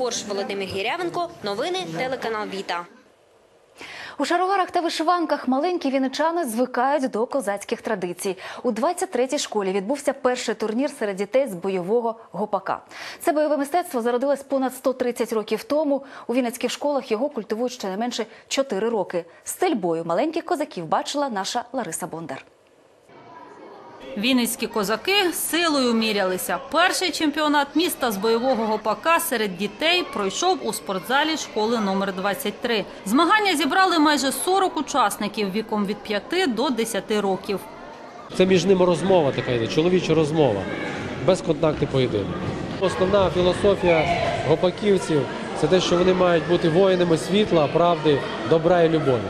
Корж, Володимир Гірявенко. Новини телеканал Віта. У шароварах та вишиванках маленькі вінничани звикають до козацьких традицій. У 23-й школі відбувся перший турнір серед дітей з бойового гопака. Це бойове мистецтво зародилось понад 130 років тому. У вінницьких школах його культивують щонайменше 4 роки. Стиль бою маленьких козаків бачила наша Лариса Бондар. Вінницькі козаки силою мірялися. Перший чемпіонат міста з бойового гопака серед дітей пройшов у спортзалі школи номер 23. Змагання зібрали майже 40 учасників віком від 5 до 10 років. Це між ними розмова така чоловіча розмова, безконтактний поєдинок. Основна філософія гопаківців це те, що вони мають бути воїнами світла, правди, добра і любові.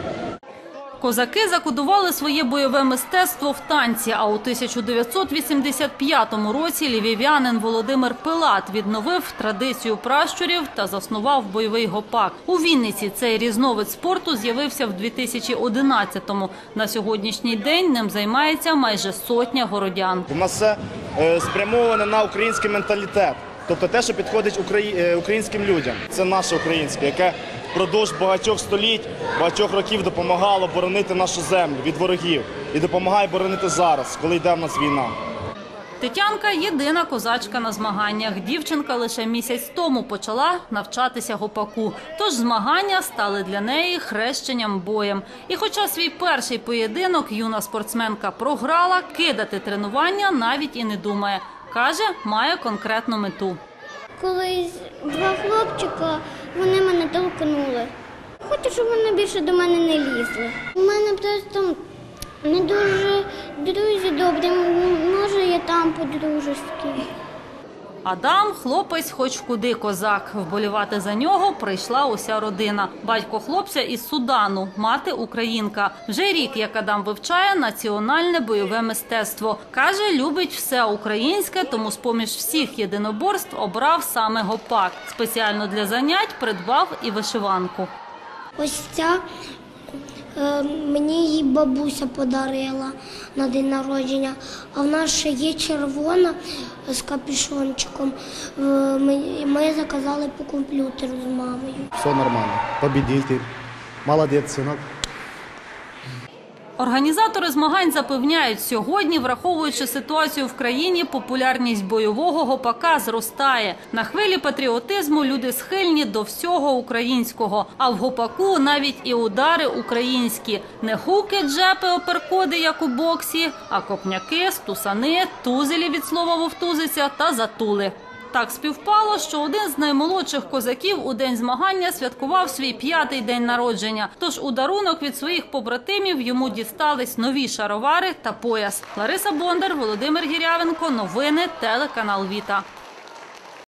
Козаки закодували своє бойове мистецтво в танці. А у 1985 році львів'янин Володимир Пилат відновив традицію пращурів та заснував бойовий гопак. У Вінниці цей різновид спорту з'явився в 2011-му. На сьогоднішній день ним займається майже сотня городян. У нас все е, спрямоване на український менталітет, тобто те, що підходить е, українським людям. Це наше українське, яке впродовж багатьох століть, багатьох років допомагало боронити нашу землю від ворогів і допомагає боронити зараз, коли йде в нас війна. Тетянка єдина козачка на змаганнях. Дівчинка лише місяць тому почала навчатися гопаку. Тож змагання стали для неї хрещенням боєм. І хоча свій перший поєдинок юна спортсменка програла, кидати тренування навіть і не думає. Каже, має конкретну мету. Колись два хлопчика вони мене толкнули. Хочу, щоб вони більше до мене не лізли. У мене просто не дуже друзі добрі, може я там по-дружески. Адам хлопець, хоч куди козак. Вболівати за нього прийшла уся родина. Батько хлопця із Судану, мати українка. Вже рік, як Адам вивчає національне бойове мистецтво. Каже, любить все українське, тому з поміж всіх єдиноборств обрав саме гопак. Спеціально для занять придбав і вишиванку. Ось ця е, мені її бабуся подарила на день народження, а в нас ще є червона з капюшончиком. Е, Ми, заказали по комп'ютеру з мамою. Все нормально. Победитель. молодець сынок. Організатори змагань запевняють, сьогодні, враховуючи ситуацію в країні, популярність бойового гопака зростає. На хвилі патріотизму люди схильні до всього українського. А в гопаку навіть і удари українські. Не хуки, джепи, оперкоди, як у боксі, а копняки, стусани, тузелі від слова вовтузиця та затули. Так співпало, що один з наймолодших козаків у день змагання святкував свій п'ятий день народження. Тож у дарунок від своїх побратимів йому дістались нові шаровари та пояс. Лариса Бондар, Володимир Гірявенко. Новини телеканал Віта.